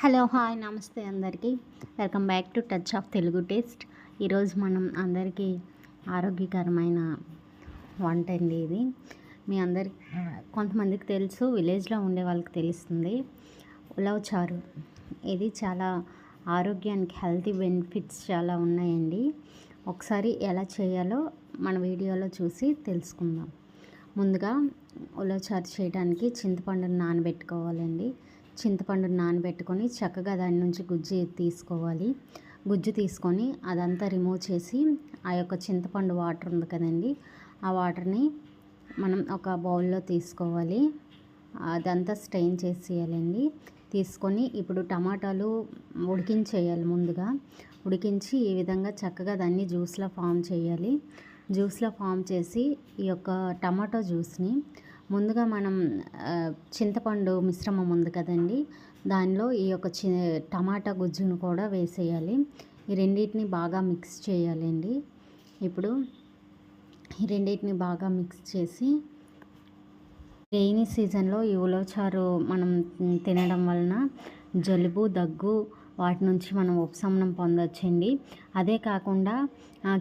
Hello hi నమస్తే అందరికీ. Welcome back to touch of Telugu taste. ఈరోజు మనం అందరికీ ఆరోగ్యకరమైన వంట అండి ఇది. మీ అందరి కొంతమందికి తెలుసు విలేజ్లో ఉండే వాళ్ళకి తెలుస్తుంది. ఉలవ చారు. ఇది చాలా ఆరోగ్యానికి హెల్తీ బెనిఫిట్స్ చాలా ఉన్నాయండి. ఒకసారి ఎలా చేయాలో మన వీడియోలో చూసి తెలుసుకుందాం. ముందుగా ఉలవ చారు చేయడానికి చింతపండుని నానబెట్టుకోవాలండి. చింతపండుని నానబెట్టుకొని చక్కగా దాని నుంచి గుజ్జు తీసుకోవాలి. గుజ్జు తీసుకొని అదంతా రిమూవ్ చేసి ఆ యొక్క చింతపండు వాటర్ ఉంది కదండి ఆ వాటర్ని మనం ఒక బౌల్లో తీసుకోవాలి. అదంతా స్ట్రెయిన్ చేసేయాలండి. తీసుకొని ఇప్పుడు టమాటాలు ఉడికించేయాలి ముందుగా. ఉడికించి ఈ విధంగా చక్కగా దాన్ని జ్యూస్లో ఫామ్ చేయాలి. జ్యూస్లో ఫామ్ చేసి ఈ యొక్క టమాటో జ్యూస్ని ముందుగా మనం చింతపండు మిశ్రమం ఉంది కదండి. దానిలో ఈ యొక్క చి టమాటా గుజ్జును కూడా వేసేయాలి. ఈ రెండింటిని బాగా మిక్స్ చేయాలండి. ఇప్పుడు ఈ రెండింటిని బాగా మిక్స్ చేసి రెయినీ సీజన్లో ఈ ఉలవచారు మనం తినడం వలన జలుబు దగ్గు వాటి నుంచి మనం ఉపశమనం పొందొచ్చండి. అదే కాకుండా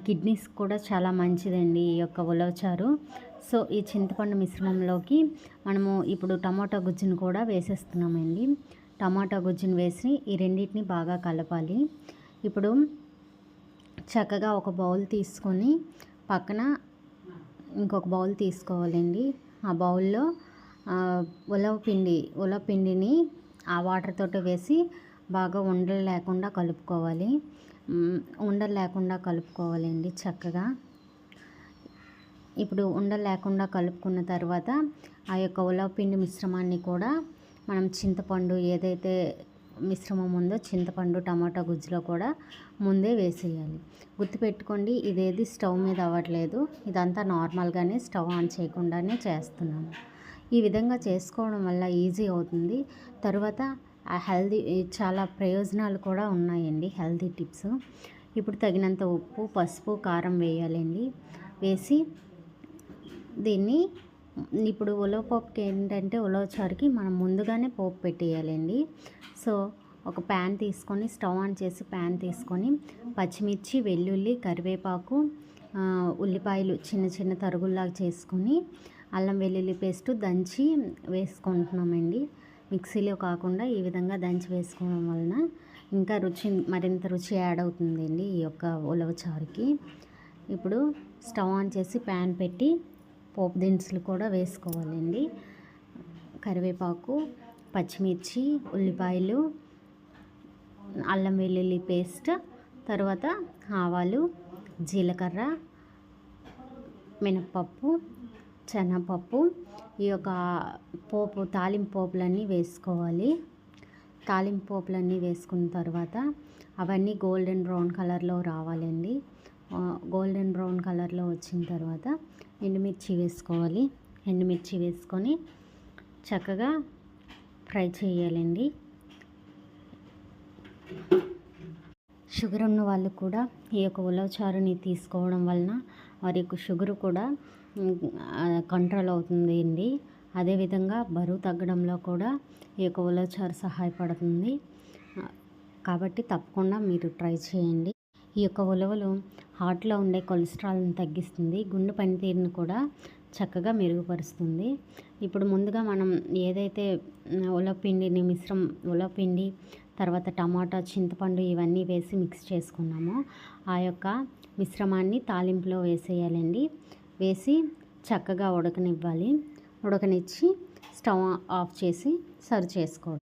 కిడ్నీస్ కూడా చాలా మంచిదండి ఈ యొక్క ఉలవచారు. సో ఈ చింతపండు మిశ్రమంలోకి మనము ఇప్పుడు టమాటా గుజ్జును కూడా వేసేస్తున్నామండి. టమాటా గుజ్జును వేసి ఈ రెండింటిని బాగా కలపాలి. ఇప్పుడు చక్కగా ఒక బౌల్ తీసుకొని పక్కన ఇంకొక బౌల్ తీసుకోవాలండి. ఆ బౌల్లో ఉలవ పిండి ఉలవ పిండిని ఆ వాటర్తో వేసి బాగా ఉండలు లేకుండా కలుపుకోవాలి. ఉండలు లేకుండా కలుపుకోవాలండి చక్కగా. ఇప్పుడు ఉండలు లేకుండా కలుపుకున్న తర్వాత ఆ యొక్క ఉలవపిండి మిశ్రమాన్ని కూడా మనం చింతపండు ఏదైతే మిశ్రమం ఉందో చింతపండు టమాటా గుజ్జులో కూడా ముందే వేసేయాలి. గుర్తుపెట్టుకోండి ఇదేది స్టవ్ మీద అవ్వట్లేదు. ఇదంతా నార్మల్గానే స్టవ్ ఆన్ చేయకుండానే చేస్తున్నాము ఈ విధంగా చేసుకోవడం వల్ల ఈజీ అవుతుంది. తర్వాత ఆ హెల్దీ చాలా ప్రయోజనాలు కూడా ఉన్నాయండి హెల్దీ టిప్స్. ఇప్పుడు తగినంత ఉప్పు పసుపు కారం వేయాలండి. వేసి దీన్ని ఇప్పుడు ఉలవపోపుకి ఏంటంటే ఉలవ చారుకి మనం ముందుగానే పోపు పెట్టేయాలండి. సో ఒక ప్యాన్ తీసుకొని స్టవ్ ఆన్ చేసి ప్యాన్ తీసుకొని పచ్చిమిర్చి వెల్లుల్లి కరివేపాకు ఉల్లిపాయలు చిన్న చిన్న తరుగుల్లాగా చేసుకొని అల్లం వెల్లుల్లి పేస్ట్ దంచి వేసుకుంటున్నామండి. మిక్సీలో కాకుండా ఈ విధంగా దంచి వేసుకోవడం వలన ఇంకా రుచి మరింత రుచి యాడ్ అవుతుందండి ఈ యొక్క ఉలవ చారుకి. ఇప్పుడు స్టవ్ ఆన్ చేసి ప్యాన్ పెట్టి పోపు దినుసులు కూడా వేసుకోవాలండి. కరివేపాకు పచ్చిమిర్చి ఉల్లిపాయలు అల్లం వెల్లుల్లి పేస్ట్ తర్వాత ఆవాలు జీలకర్ర మినప్పప్పు శనగపప్పు ఈ యొక్క పోపు తాలింపు పోపులన్నీ వేసుకోవాలి. తాలింపు పోపులన్నీ వేసుకున్న తర్వాత అవన్నీ గోల్డెన్ బ్రౌన్ కలర్లో రావాలండి. గోల్డెన్ బ్రౌన్ కలర్లో వచ్చిన తర్వాత ఎండుమిర్చి వేసుకోవాలి. ఎండుమిర్చి వేసుకొని చక్కగా ఫ్రై చేయాలండి. షుగర్ ఉన్న వాళ్ళు కూడా ఈ యొక్క ఉలవచారుని తీసుకోవడం వలన వారి యొక్క షుగర్ కూడా కంట్రోల్ అవుతుంది అండి. అదేవిధంగా బరువు తగ్గడంలో కూడా ఈ యొక్క ఉలవచారు సహాయపడుతుంది. కాబట్టి తప్పకుండా మీరు ట్రై చేయండి. ఈ యొక్క ఉలవలు హార్ట్లో ఉండే కొలెస్ట్రాల్ని తగ్గిస్తుంది. గుండె పనితీరుని కూడా చక్కగా మెరుగుపరుస్తుంది. ఇప్పుడు ముందుగా మనం ఏదైతే ఉలపిండిని మిశ్రం ఉలపిండి తర్వాత టమాటా చింతపండు ఇవన్నీ వేసి మిక్స్ చేసుకున్నామో. ఆ యొక్క మిశ్రమాన్ని తాలింపులో వేసేయాలండి. వేసి చక్కగా ఉడకనివ్వాలి. ఉడకనిచ్చి స్టవ్ ఆఫ్ చేసి సర్వ్ చేసుకోవడం